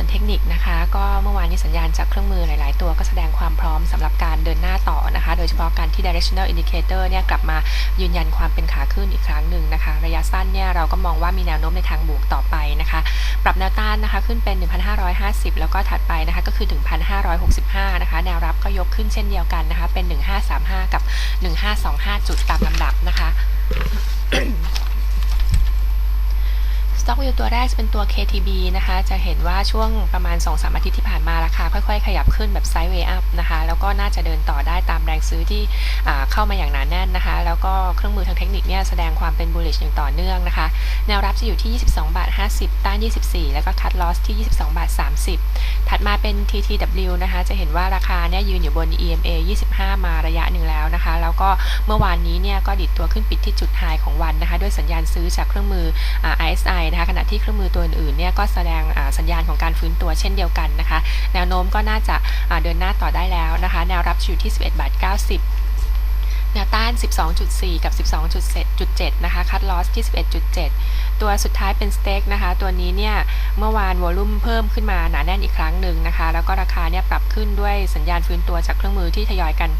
ส่วนเทคนิคนะคะ ก็เมื่อวานนี้สัญญาณจากเครื่องมือหลาย ๆ ตัวก็แสดงความพร้อมสำหรับการเดินหน้าต่อนะคะ โดยเฉพาะการที่ directional indicator เนี่ยกลับมายืนยันความเป็นขาขึ้นอีกครั้งหนึ่งนะคะ ระยะสั้นเนี่ยเราก็มองว่ามีแนวโน้มในทางบวกต่อไปนะคะ ปรับแนวต้านนะคะขึ้นเป็น 1,550 แล้วก็ถัดไปนะคะก็คือ1,565 นะคะ แนวรับก็ยกขึ้นเช่นเดียวกันนะคะ เป็น 1535 กับ 1525 จุดตามลำดับนะคะ สต็อกวิวตัวแรกจะเป็นตัว KTB นะคะ จะเห็นว่าช่วงประมาณ 2-3 อาทิตย์ที่ผ่านมาราคาค่อยๆ ขยับขึ้นแบบไซด์เวย์อัพนะคะ แล้วก็น่าจะเดินต่อได้ตามแรงซื้อที่เข้ามาอย่างหนาแน่นนะคะ แล้วก็เครื่องมือทางเทคนิคเนี่ยแสดงความเป็น bullish อย่างต่อเนื่องนะคะ แนวรับจะอยู่ที่ 22 บาท 50 ต้าน 24 แล้วก็คัดลอสที่ 22 บาท 30 ถัดมาเป็น TTW นะคะ จะเห็นว่าราคาเนี่ยยืนอยู่บน EMA 25 มาระยะหนึ่งแล้วนะคะ แล้วก็เมื่อวานนี้เนี่ยก็ดิดตัวขึ้นปิดที่จุดไฮของวันนะคะ ด้วยสัญญาณซื้อจากเครื่องมืออ่า RSI นะคะ ขณะที่เครื่องมือตัวอื่นๆเนี่ยก็แสดงอ่าสัญญาณของการฟื้นตัวเช่นเดียวกันนะคะ แนวโน้มก็น่าจะอ่าเดินหน้าต่อได้แล้วนะคะ แนวรับอยู่ที่ 11 บาท 90 แนวต้าน 12.4 กับ 12.7 นะคะ คัดลอสที่ 11.7 ตัวสุดท้ายเป็นสเต็กนะคะ ตัวนี้เนี่ย เมื่อวานวอลุ่มเพิ่มขึ้นมาหนาแน่นอีกครั้งหนึ่งนะคะ แล้วก็ราคาเนี่ยปรับขึ้นด้วยสัญญาณฟื้นตัวจากเครื่องมือที่ทยอยกัน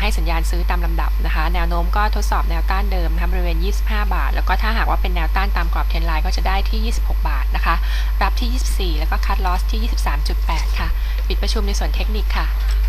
ให้สัญญาณซื้อตามลำดับนะคะ แนวโน้มก็ทดสอบแนวต้านเดิมนะคะบริเวณ 25 บาท แล้วก็ถ้าหากว่าเป็นแนวต้านตามกรอบเทรนไลน์ก็จะได้ที่ 26 บาทนะคะ รับที่ 24 แล้วก็คัดลอสที่ 23.8 ค่ะ ปิดประชุมในส่วนเทคนิคค่ะ